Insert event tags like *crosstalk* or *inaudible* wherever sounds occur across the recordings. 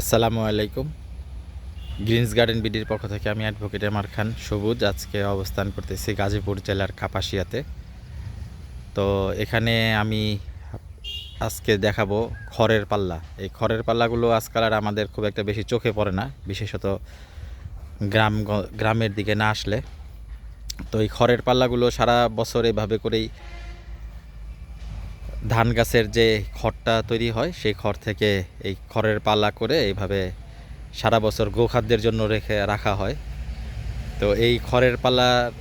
আসসালামু আলাইকুম। Greens garden বিডির পক্ষ থেকে আমি অ্যাডভোকেট এমার খান সবুজ। আজকে অবস্থান করতেছি গাজীপুর জেলার কাপাসিয়াতে। তো এখানে আমি আজকে দেখাবো খড়ের পাল্লা। এই খড়ের পাল্লাগুলো আজকাল আর আমাদের খুব একটা বেশি চোখে পড়ে না, বিশেষত গ্রাম গ্রামের দিকে না আসলে। তো এই খড়ের পাল্লাগুলো সারা বছর এভাবে করেই ধান গাছের যে খড়টা তৈরি হয়, সেই খড় থেকে এই খড়ের পাল্লা করে এইভাবে সারা বছর গোখাদ্যের জন্য রেখে রাখা হয়। তো এই খড়ের পাল্লার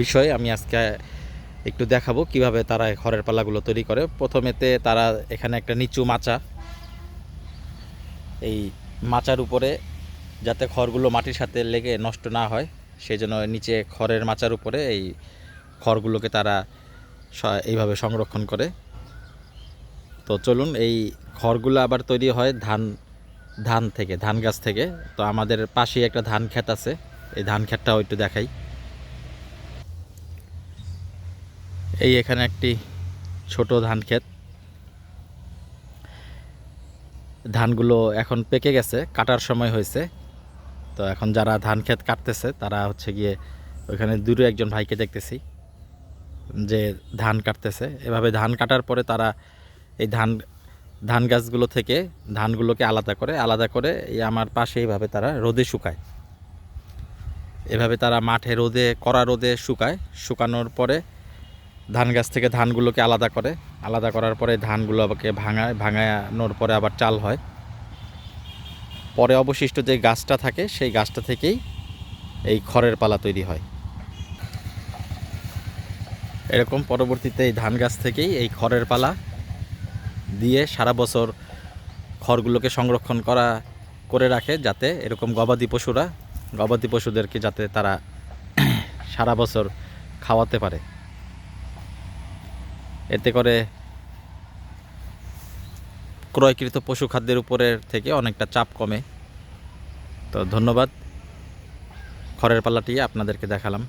বিষয়ে আমি আজকে একটু দেখাবো কীভাবে তারা এই খড়ের পাল্লাগুলো তৈরি করে। প্রথমেতে তারা এখানে একটা নিচু মাচা, এই মাচার উপরে যাতে খড়গুলো মাটির সাথে লেগে নষ্ট না হয় সেই জন্য নিচে খড়ের মাচার উপরে এই খড়গুলোকে তারা এইভাবে সংরক্ষণ করে। তো চলুন, এই খড়গুলো আবার তৈরি হয় ধান ধান থেকে, ধান গাছ থেকে। তো আমাদের পাশেই একটা ধান ক্ষেত আছে। এই ধান ক্ষেতটাও একটু দেখাই। এই এখানে একটি ছোট ধান ক্ষেত। ধানগুলো এখন পেকে গেছে, কাটার সময় হয়েছে। তো এখন যারা ধান ক্ষেত কাটতেছে, তারা হচ্ছে গিয়ে ওইখানে দূরে একজন ভাইকে দেখতেছি। যে ধান কাটতেছে, এভাবে ধান কাটার পরে তারা এই ধান ধান গাছগুলো থেকে ধানগুলোকে আলাদা করে আলাদা করে এই আমার পাশে এইভাবে তারা রোদে শুকায়। এভাবে তারা মাঠে রোদে, কড়া রোদে শুকায়। শুকানোর পরে ধান গাছ থেকে ধানগুলোকে আলাদা করে, আলাদা করার পরে ধানগুলো ধানগুলোকে ভাঙায়, ভাঙানোর পরে আবার চাল হয়। পরে অবশিষ্ট যে গাছটা থাকে, সেই গাছটা থেকেই এই খড়ের পালা তৈরি হয়। এরকম পরবর্তীতে এই ধান গাছ থেকেই এই খড়ের পালা দিয়ে সারা বছর খড়গুলোকে সংরক্ষণ করা, করে রাখে যাতে এরকম গবাদি পশুরা, গবাদি পশুদেরকে যাতে তারা *clears throat* সারা বছর খাওয়াতে পারে। এতে করে ক্রয়কৃত পশু খাদ্যের উপরের থেকে অনেকটা চাপ কমে। তো ধন্যবাদ। খড়ের পাল্লাটি আপনাদেরকে দেখালাম।